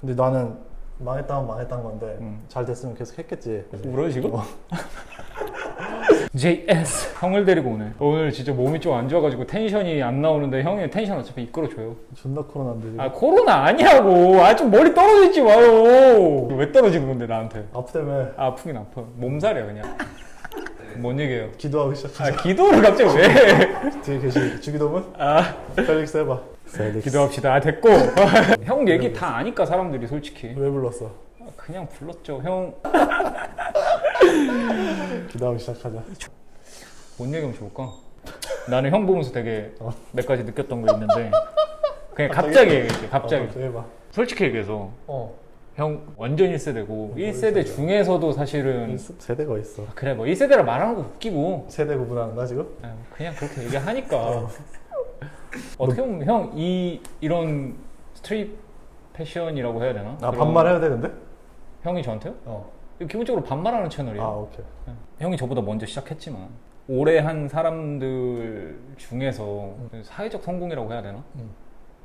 근데 나는 망했다면 망했다는 건데 음. 잘 됐으면 계속 했겠지. 울어요 지금? 어. JS 형을 데리고 오네 오늘 진짜 몸이 좀 안 좋아가지고 텐션이 안 나오는데 형이 텐션 어차피 이끌어줘요 존나 코로나인데 지금. 아 코로나 아니라고 아좀 머리 떨어져 있지 마요 왜 떨어지는 건데 나한테 아프다며 아, 아프긴 아파 몸살이야 그냥 뭔 얘기예요 기도하기 시작하자. 아 기도를 갑자기 왜 뒤에 계신 주기도문? 아, 펠릭스 해봐. 펠릭스. 기도합시다 아 됐고 형 얘기 다 아니까 사람들이 솔직히 왜 불렀어? 아, 그냥 불렀죠 형 기도하기 시작하자. 뭔 얘기하면 좋을까? 나는 형 보면서 되게 어. 몇 가지 느꼈던 거 있는데 그냥 갑자기 얘기해 갑자기 어, 해봐. 솔직히 얘기해서 어. 형 완전 1세대고 1세대 중에서도 사실은 세대가 있어. 그래 뭐 1세대라 말하는 거 웃기고 세대 구분하는가 지금? 아, 그냥 그렇게 얘기하니까 어. 어떻게 보면 형 이 이런 스트릿 패션이라고 해야 되나? 아 그런- 반말 해야 되는데? 형이 저한테요? 어. 이거 기본적으로 반말하는 채널이에요 아 오케이. 형이 저보다 먼저 시작했지만 오래 한 사람들 중에서 사회적 성공이라고 해야 되나? 음.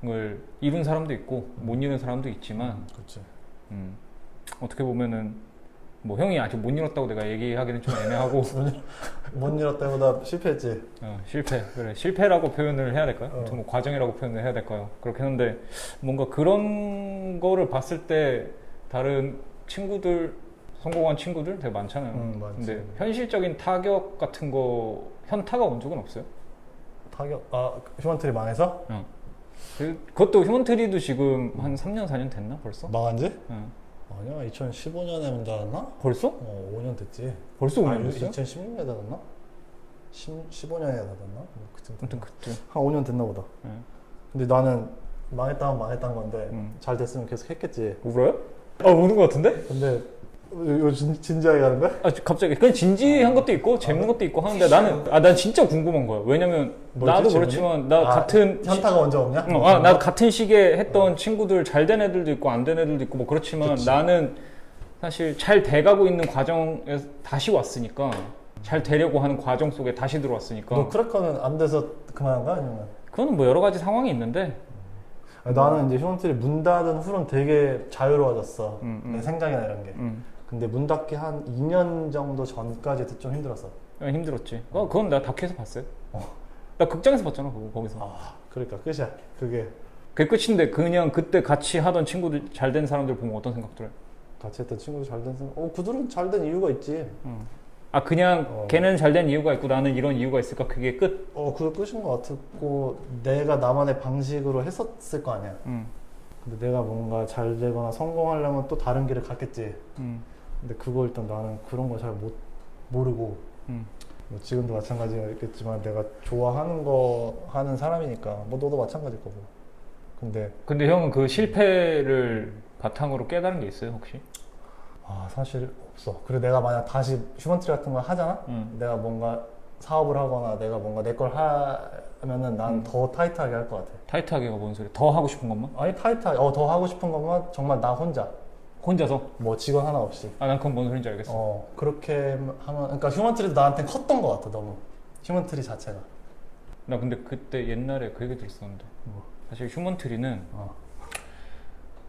그걸 이룬 사람도 있고 못 이룬 사람도 있지만 그렇지. 음, 어떻게 보면은 뭐 형이 아직 못 이뤘다고 내가 얘기하기는 좀 애매하고 못 잃었다보다 실패했지. 어, 실패 그래 실패라고 표현을 해야 될까요? 어. 아무튼 뭐 과정이라고 표현을 해야 될까요? 그렇긴 한데 뭔가 그런 거를 봤을 때 다른 친구들 성공한 친구들 되게 많잖아요. 음, 많지. 근데 현실적인 타격 같은 거 현타가 온 적은 없어요? 타격. 아 휴먼트리 망해서 어. 그- 그것도 휴먼트리도 지금 한 3년 4년 됐나 벌써? 망한지? 어. 아니야 2015년에 문 닫았나? 벌써? 어 5년 됐지. 벌써 아, 5년 됐어요? 2016년에 닫았나? 10, 15년에 닫았나? 뭐 그쯤 아무튼 그때 한 5년 됐나 보다. 네. 근데 나는 망했다면 망했다는 건데 음. 잘 됐으면 계속 했겠지. 울어요? 아 우는 것 같은데? 근데 이거 진, 진지하게 가는 거야? 아 갑자기 그냥 진지한 것도 있고 재밌는 것도 있고 하는데 나는 아 난 진짜 궁금한 거야 왜냐면 뭐였지, 나도 질문이? 그렇지만 나 아, 같은 시- 현타가 먼저 없냐? 어, 아, 나 같은 시기에 했던 친구들 잘 된 애들도 있고 안 된 애들도 있고 뭐 그렇지만 그치. 나는 사실 잘 돼가고 있는 과정에 다시 왔으니까 잘 되려고 하는 과정 속에 다시 들어왔으니까 너 크래커는 안 돼서 그만한 거야 아니면? 그거는 뭐 여러 가지 상황이 있는데 아니, 나는 이제 휴먼트리 문 닫은 후로는 되게 자유로워졌어. 음, 음. 내 생각이나 이런 게. 음, 근데 문 닫기 한 2년 정도 전까지 좀 힘들었어. 그냥 힘들었지 어, 그건 내가 다큐에서 봤어요 어. 나 극장에서 봤잖아 그거 거기서 아, 그러니까 끝이야. 그게 그게 끝인데 그냥 그때 같이 하던 친구들 잘 된 사람들 보면 어떤 생각 들어요? 같이 했던 친구도 잘된 사람. 어, 그들은 잘 된 이유가 있지. 아 그냥 어. 걔는 잘 된 이유가 있고 나는 이런 이유가 있을까 그게 끝? 어, 그게 끝인 것 같았고 내가 나만의 방식으로 했었을 거 아니야. 음, 근데 내가 뭔가 잘 되거나 성공하려면 또 다른 길을 갔겠지. 음, 근데 그거 일단 나는 그런 거 잘 못 모르고 음. 뭐 지금도 마찬가지겠지만 내가 좋아하는 거 하는 사람이니까 뭐 너도 마찬가지일 거고. 근데 근데 형은 그 실패를 바탕으로 깨달은 게 있어요 혹시? 아 사실 없어. 그리고 내가 만약 다시 휴먼트리 같은 걸 하잖아. 음. 내가 뭔가 사업을 하거나 내가 뭔가 내 걸 하면은 난 음. 더 타이트하게 할 것 같아. 타이트하게가 뭔 소리? 더 하고 싶은 것만? 아니 타이트하게 어, 더 하고 싶은 것만 정말 나 혼자 혼자서? 뭐 직원 하나 없이 아 난 그건 뭔 소리인지 알겠어. 어 그렇게 하면 그러니까 휴먼트리도 나한테 컸던 것 같아 너무 휴먼트리 자체가 나 근데 그때 옛날에 그 얘기 들었었는데 뭐. 사실 휴먼트리는 어.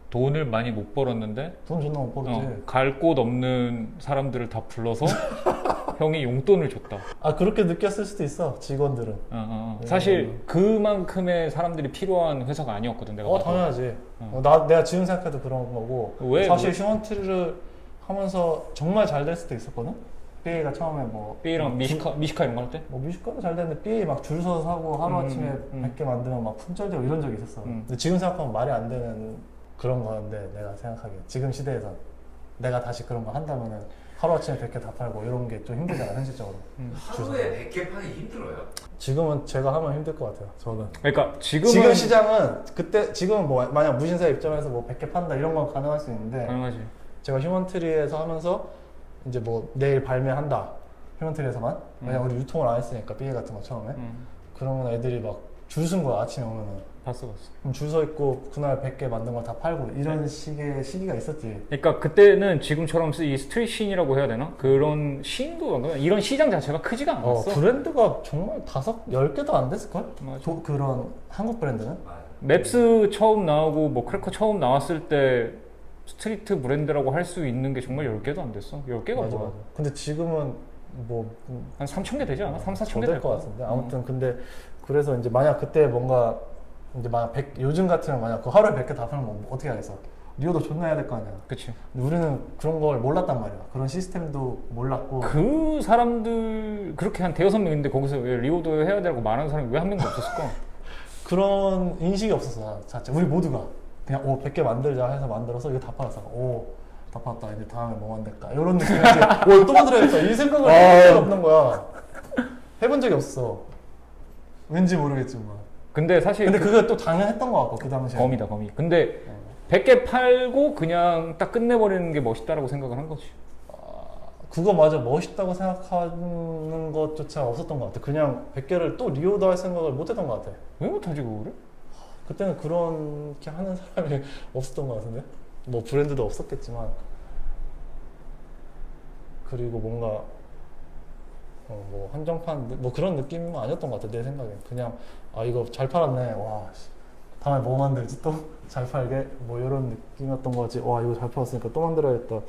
돈을 많이 못 벌었는데 돈 존나 못 벌었지 어, 갈곳 없는 사람들을 다 불러서 형이 용돈을 줬다. 아 그렇게 느꼈을 수도 있어 직원들은 어, 어, 어. 음. 사실 그만큼의 사람들이 필요한 회사가 아니었거든 내가 어 봐도. 당연하지 어. 어, 나 내가 지금 생각해도 그런 거고 왜? 사실 왜? 휴먼트리를 하면서 정말 잘 될 수도 있었거든 BA가 처음에 뭐 B랑 미시카 미시카 이런 거 할 때? 뭐 뮤지컬도 잘 됐는데 BA 막 줄 서서 사고 하루 음, 아침에 음. 100개 만들면 막 품절되고 이런 적이 있었어. 음. 근데 지금 생각하면 말이 안 되는 그런 거였는데 내가 생각하기에 지금 시대에서 내가 다시 그런 거 한다면은 하루 아침에 100개 다 팔고 이런 게 좀 힘들잖아 현실적으로. 하루에 100개 파기 힘들어요. 지금은 제가 하면 힘들 것 같아요. 저는. 그러니까 지금은 지금 시장은 그때 지금은 뭐 만약 무신사 입장에서 뭐 100개 판다 이런 건 가능할 수 있는데 가능하지. 제가 휴먼트리에서 하면서 이제 뭐 내일 발매한다 휴먼트리에서만 만약 음. 우리 유통을 안 했으니까 BA 같은 거 처음에 음, 그러면 애들이 막 줄 쓴 거야 아침에 오면은 봤어 봤어. 그럼 줄 서 있고 그날 100개 만든 걸 다 팔고 이런 식의 시기가 있었지 그러니까 그때는 지금처럼 이 스트릿 씬이라고 해야 되나? 그런 씬도 안- 이런 시장 자체가 크지가 어, 않았어. 브랜드가 정말 다섯 열 개도 안 됐을걸? 맞아. 도- 그런 한국 브랜드는. 맵스 처음 나오고 뭐 크래커 처음 나왔을 때 스트리트 브랜드라고 할 수 있는 게 정말 10개도 안 됐어 10개가 맞아, 맞아. 근데 지금은 뭐 음, 한 3천 개 되지 않아? 3, 4천 개 될것 될 거야. 같은데 아무튼 근데 그래서 이제 만약 그때 뭔가 이제 만약 100, 요즘 같으면 만약 그 하루에 100개 다 팔면 뭐 어떻게 하겠어? 리오도 존나 해야 될 거 아니야. 그치. 근데 우리는 그런 걸 몰랐단 말이야. 그런 시스템도 몰랐고. 그 사람들 그렇게 한 대여섯 명인데 거기서 왜 리오도 해야 되라고 말하는 사람이 왜 한 명도 없었을까? 그런 인식이 없었어 자체. 우리 모두가. 그냥 오 100개 만들자 해서 만들어서 이거 다 팔았어. 오 다 팔았다. 이제 다음에 뭐 만들까? 이런 느낌이지 오또 만들어야겠다. 이 생각을 아. 해본 적이 없는 거야. 해본 적이 없어. 왠지 모르겠지만 근데 사실 근데 그 그게 또 당연했던 것 같고 그 당시에 범이다 범이. 근데 어. 100개 팔고 그냥 딱 끝내버리는 게 멋있다라고 생각을 한 거지. 그거 맞아 멋있다고 생각하는 것조차 없었던 것 같아 그냥 100개를 또 리오도 할 생각을 못 했던 것 같아 왜 못하지 그거를? 그때는 그렇게 하는 사람이 없었던 것 같은데 뭐 브랜드도 없었겠지만 그리고 뭔가 어, 뭐 한정판 느- 뭐 그런 느낌은 아니었던 것 같아 내 생각엔. 그냥 아 이거 잘 팔았네. 와 씨, 다음에 뭐 만들지? 또 잘 팔게? 뭐 이런 느낌이었던 거지. 와 이거 잘 팔았으니까 또 만들어야겠다.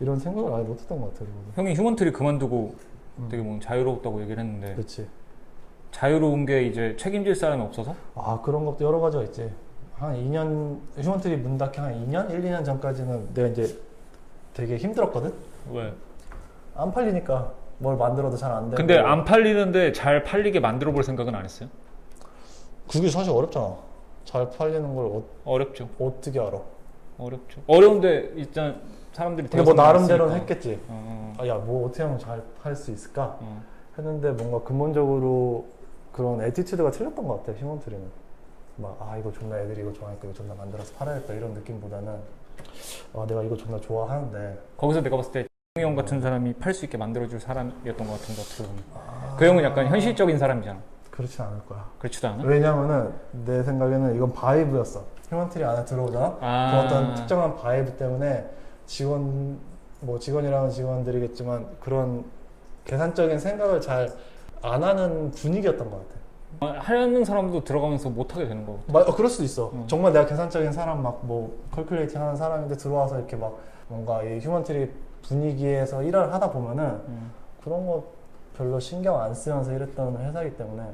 이런 생각을 아예 못했던 것 같아 그리고 형이 휴먼트리 그만두고 음. 되게 뭐 자유로웠다고 얘기를 했는데. 그렇지 자유로운 게 이제 책임질 사람이 없어서? 아 그런 것도 여러 가지가 있지. 한 2년 휴먼트리 문 닫기 한 2년 1, 2년 전까지는 내가 이제 되게 힘들었거든? 왜? 안 팔리니까 뭘 만들어도 잘 안 되고 근데 안 팔리는데 잘 팔리게 만들어 볼 생각은 안 했어요? 그게 사실 어렵잖아 잘 팔리는 걸 어, 어렵죠. 어떻게 알아 어렵죠. 어려운데 일단 사람들이 근데 뭐 나름대로는 있으니까. 했겠지 어, 아 야 뭐 어떻게 하면 잘 팔 수 있을까 어. 했는데 뭔가 근본적으로 그런 에티튜드가 틀렸던 것 같아 휴먼트리는 막 아 이거 존나 애들이 이거 좋아하니까 이거 존나 만들어서 팔아야겠다 이런 느낌보다는 아 내가 이거 존나 좋아하는데 거기서 내가 봤을 때 형이 형 같은 사람이 팔 수 있게 만들어줄 사람이었던 것 같은데 어떻게 보면 그 형은 약간 현실적인 사람이잖아. 그렇지 않을 거야 그렇지도 않아? 왜냐면은 내 생각에는 이건 바이브였어. 휴먼트리 안에 들어오잖아. 아. 그 어떤 특정한 바이브 때문에 직원 뭐 직원이라는 직원들이겠지만 그런 계산적인 생각을 잘 안 하는 분위기였던 것 같아. 하는 사람도 들어가면서 못 하게 되는 거고. 마, 어, 그럴 수도 있어. 음. 정말 내가 계산적인 사람 막 뭐 컬큘레이팅 하는 사람인데 들어와서 이렇게 막 뭔가 이 휴먼 트리 분위기에서 일을 하다 보면은 음. 그런 거 별로 신경 안 쓰면서 일했던 회사이기 때문에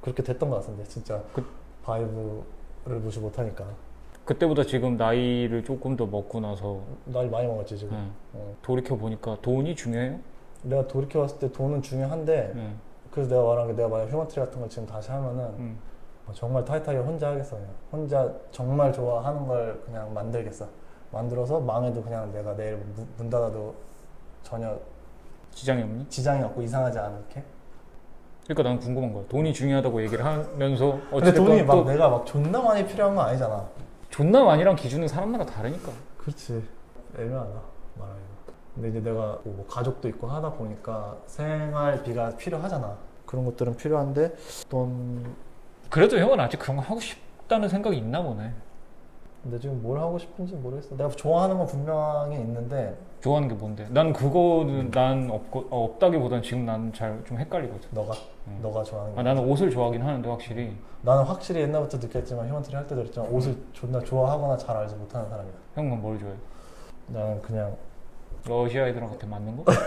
그렇게 됐던 것 같은데 진짜 그- 바이브를 무시 못하니까 그때보다 지금 나이를 조금 더 먹고 나서 나이 많이 먹었지 지금. 음. 어. 돌이켜 보니까 돈이 중요해요. 내가 돌이켜 봤을 때 돈은 중요한데 음. 그래서 내가 말한 게 내가 만약 휴먼트리 같은 걸 지금 다시 하면은 음. 어, 정말 타이트하게 혼자 하겠어 그냥 혼자 정말 좋아하는 걸 그냥 만들겠어 만들어서 망해도 그냥 내가 내일 문, 문 닫아도 전혀 지장이 없니? 지장이 없고 이상하지 않게 그러니까 나는 궁금한 거야. 돈이 중요하다고 얘기를 하면서 근데 어쨌든 돈이 막 또 내가 막 존나 많이 필요한 건 아니잖아 존나 많이랑 기준은 사람마다 다르니까. 그렇지 애매하다 말하기가 근데 이제 내가 뭐 가족도 있고 하다 보니까 생활비가 필요하잖아 그런 것들은 필요한데 돈 그래도 형은 아직 그런 거 하고 싶다는 생각이 있나 보네. 근데 지금 뭘 하고 싶은지 모르겠어 내가 좋아하는 건 분명히 있는데 좋아하는 게 뭔데? 난 그거는 난 없고 어, 없다기보단 지금 난 잘 좀 헷갈리거든. 너가 음. 너가 좋아하는 게 아, 나는 옷을 좋아하긴 하는데 확실히 나는 확실히 옛날부터 느꼈지만 휴먼트리 할 때도 그랬지만 옷을 존나 좋아하거나 잘 알지 못하는 사람이야 형은 뭘 좋아해? 나는 그냥 러시아 애들한테 맞는 거?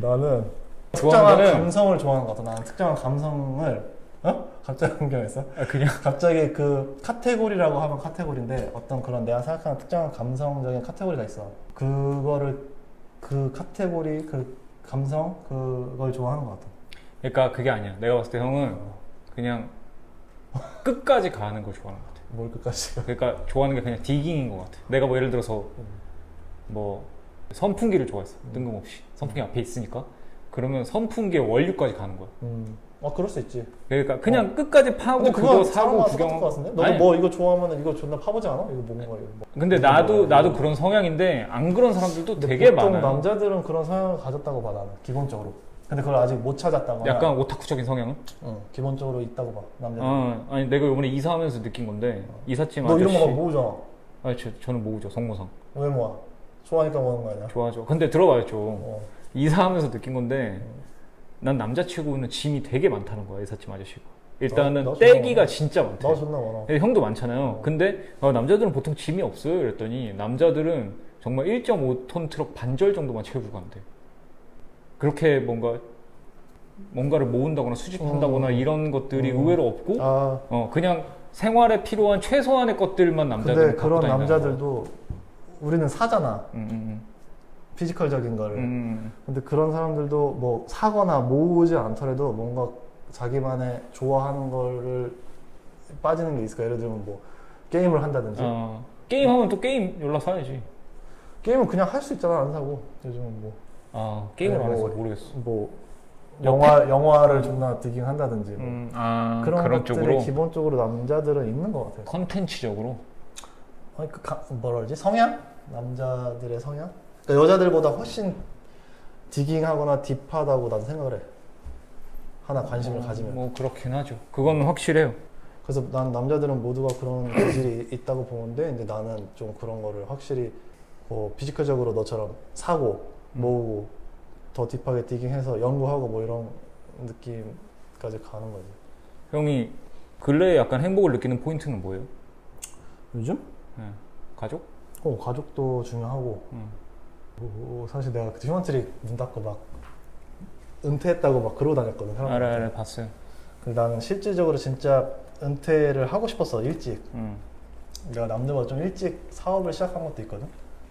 나는 특정한 거는 감성을 좋아하는 것 같아 나는 특정한 감성을 어? 갑자기 흥경했어? 아, 그냥 갑자기 그 카테고리라고 하면 카테고리인데 어떤 그런 내가 생각하는 특정한 감성적인 카테고리가 있어 그거를 그 카테고리 그 감성 그걸 좋아하는 것 같아 그러니까 그게 아니야. 내가 봤을 때 형은 그냥 끝까지 가는 걸 좋아하는 것 같아. 뭘 끝까지 가 그러니까 좋아하는 게 그냥 디깅인 것 같아. 내가 뭐 예를 들어서 뭐 선풍기를 좋아했어. 뜬금없이 선풍기 앞에 있으니까 그러면 선풍기의 원류까지 가는 거야. 음. 어 그럴 수 있지 그러니까 그냥 끝까지 파고 근데 그거 그거 사고 사람마다. 똑같을 것 같은데? 너도 아니, 뭐 이거 좋아하면 이거 존나 파보지 않아? 이거 뭔가 이거 뭐. 근데 나도 나도 그런 성향인데 안 그런 사람들도 되게 보통 많아요. 남자들은 그런 성향을 가졌다고 봐 나는 기본적으로 근데 그걸 아직 못 찾았다거나 약간 오타쿠적인 성향은? 응, 기본적으로 있다고 봐 남자들 어, 아니 내가 이번에 이사하면서 느낀 건데 이삿짐 너 이런 아저씨. 거막 모으잖아 아니 저, 저는 모으죠 성모상. 왜 모아? 좋아하니까 모으는 거 아니야? 좋아하죠. 근데 들어봐요 좀. 어. 이사하면서 느낀 건데 난 남자 치고는 짐이 되게 많다는 거야 이삿짐 아저씨가 일단은 나- 나 떼기가 진짜 많대. 나 존나 많아. 예, 형도 많잖아요. 근데 어, 남자들은 보통 짐이 없어요. 이랬더니 남자들은 정말 1.5톤 트럭 반절 정도만 채우고 간대. 그렇게 뭔가 뭔가를 모은다거나 수집한다거나 음. 이런 것들이 음. 의외로 없고 아 어 그냥 생활에 필요한 최소한의 것들만 근데 남자들은 갖고 그런 다니는 남자들도 우리는 사잖아. 거. 음, 음, 피지컬적인 음. 거를. 음, 근데 그런 사람들도 뭐 사거나 모으지 않더라도 뭔가 자기만의 좋아하는 거를 빠지는 게 있을까? 예를 들면 뭐 게임을 한다든지. 어, 게임 하면 또 게임 연락 사야지. 게임은 그냥 할 수 있잖아 안 사고. 요즘은 뭐. 아 게임을 네, 안 해서 뭐, 모르겠어. 뭐 영화 영화를 존나 디깅 한다든지 뭐. 음, 아 그런, 그런 것들이 쪽으로 기본적으로 남자들은 있는 것 같아요. 컨텐츠적으로. 아니 그 가, 뭐라 그러지 성향 남자들의 성향 그러니까 여자들보다 훨씬 디깅하거나 딥하다고 난 생각을 해. 하나 관심을 어, 가지면. 뭐 그렇긴 하죠. 그건 확실해요. 그래서 난 남자들은 모두가 그런 기질이 있다고 보는데 근데 나는 좀 그런 거를 확실히 뭐 피지컬적으로 너처럼 사고 음. 모으고 더 딥하게 디깅해서 연구하고 뭐 이런 느낌까지 가는 거지. 형이 근래에 약간 행복을 느끼는 포인트는 뭐예요? 요즘? 네. 가족? 어 가족도 중요하고 음. 뭐 사실 내가 그때 휴먼트리 문 닫고 막 은퇴했다고 막 그러고 다녔거든 사람들한테. 알아 알아 봤어요. 근데 나는 실질적으로 진짜 은퇴를 하고 싶었어 일찍 음. 내가 남들보다 좀 일찍 사업을 시작한 것도 있거든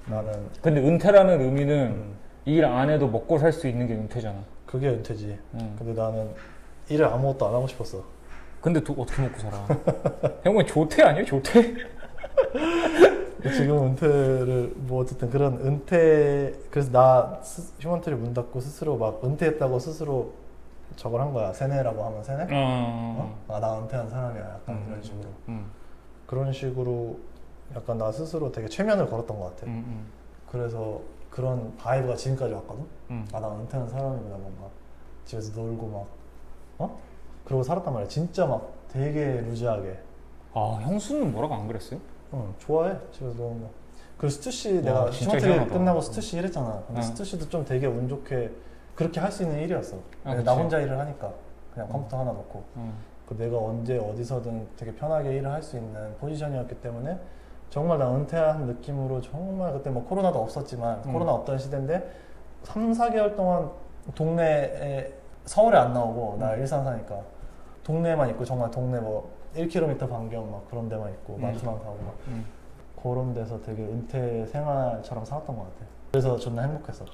나는 근데 은퇴라는 의미는 음, 일 안 해도 먹고 살 수 있는 게 은퇴잖아. 그게 은퇴지 음. 근데 나는 일을 아무것도 안 하고 싶었어 근데 또 어떻게 먹고 살아? 형은 조퇴 아니에요? 조퇴? 지금 은퇴를 뭐 어쨌든 그런 은퇴 그래서 나 스- 휴먼트리 문 닫고 스스로 막 은퇴했다고 스스로 저걸 한 거야 세뇌라고 하면 세뇌? 어. 어? 아, 나 은퇴한 사람이야 약간 음. 그런 식으로 음. 그런 식으로 약간 나 스스로 되게 최면을 걸었던 것 같아 음. 음. 그래서 그런 바이브가 지금까지 왔거든 음. 아나 은퇴한 사람이구나 뭔가 집에서 놀고 막 어? 그러고 살았단 말이야 진짜 막 되게 루즈하게 아 형수는 뭐라고 안 그랬어요? 응 좋아해 집에서 노는 거 그리고 스투시 와, 내가 진짜 희한하다. 끝나고 스투시 일했잖아 근데 응. 스투시도 좀 되게 운 좋게 그렇게 할 수 있는 일이었어 아, 나. 혼자 일을 하니까 그냥 응. 컴퓨터 하나 놓고 음. 그 내가 언제 어디서든 되게 편하게 일을 할 수 있는 포지션이었기 때문에 정말 나 은퇴한 느낌으로 정말 그때 뭐 코로나도 없었지만 음. 코로나 없던 시대인데 3, 4개월 동안 동네에 서울에 안 나오고 나 음. 일산 사니까 동네만 있고 정말 동네 뭐 1km 반경 막 그런 데만 있고 음. 마트만 가고 막 음. 그런 데서 되게 은퇴 생활처럼 살았던 것 같아. 그래서 존나 행복했어.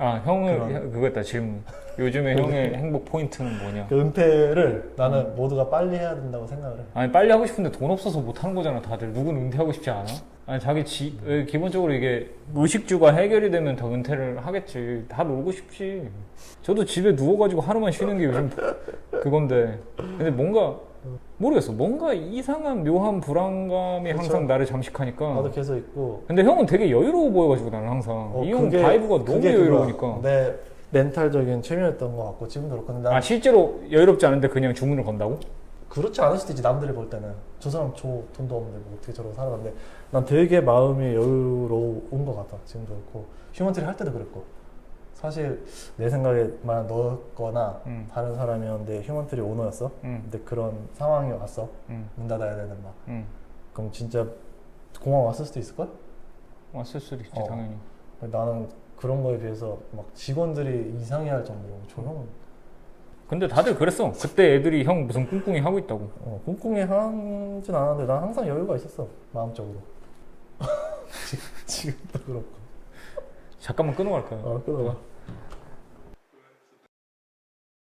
아 형은 그런- 그거였다 질문. 요즘에 형의 행복 포인트는 뭐냐? 그 은퇴를 나는 음. 모두가 빨리 해야 된다고 생각을 해. 아니 빨리 하고 싶은데 돈 없어서 못 하는 거잖아 다들 누구는 은퇴하고 싶지 않아? 아니 자기 지 에, 기본적으로 이게 의식주가 해결이 되면 더 은퇴를 하겠지 다 놀고 싶지 저도 집에 누워가지고 하루만 쉬는 게 요즘 그건데 근데 뭔가 모르겠어. 뭔가 이상한 묘한 불안감이 그쵸. 항상 나를 잠식하니까. 나도 계속 있고. 근데 형은 되게 여유로워 보여가지고 나는 항상. 어, 이형 그게- 바이브가 너무. 여유로우니까. 내 멘탈적인 최면이었던 것 같고 지금도 그렇고. 근데 난아 실제로 여유롭지 않은데 그냥 주문을 건다고? 그렇지 않을 수도 있지 남들이 볼 때는. 저 사람 저 돈도 없는데 뭐 어떻게 저러고 살아가는데. 난 되게 마음이 여유로운 것 같아 지금도 그렇고. 휴먼트리 할 때도 그랬고 사실 내 생각에만 넣었거나 음. 다른 사람이었는데 휴먼트리 오너였어 응, 근데 그런 상황이 왔어 응, 문 닫아야 되는 막 응. 그럼 진짜 공항 왔을 수도 있을 걸? 왔을 수도 있지 어. 당연히 나는 그런 거에 비해서 막 직원들이 이상해할 정도로 저 형은 근데 다들 그랬어. 그때 애들이 형 무슨 꿍꿍이 하고 있다고. 어, 꼼꼼히 하진 않았는데 난 항상 여유가 있었어 마음적으로 지금, 지금도 그렇고 잠깐만 끊어 갈까요? 어 끊어봐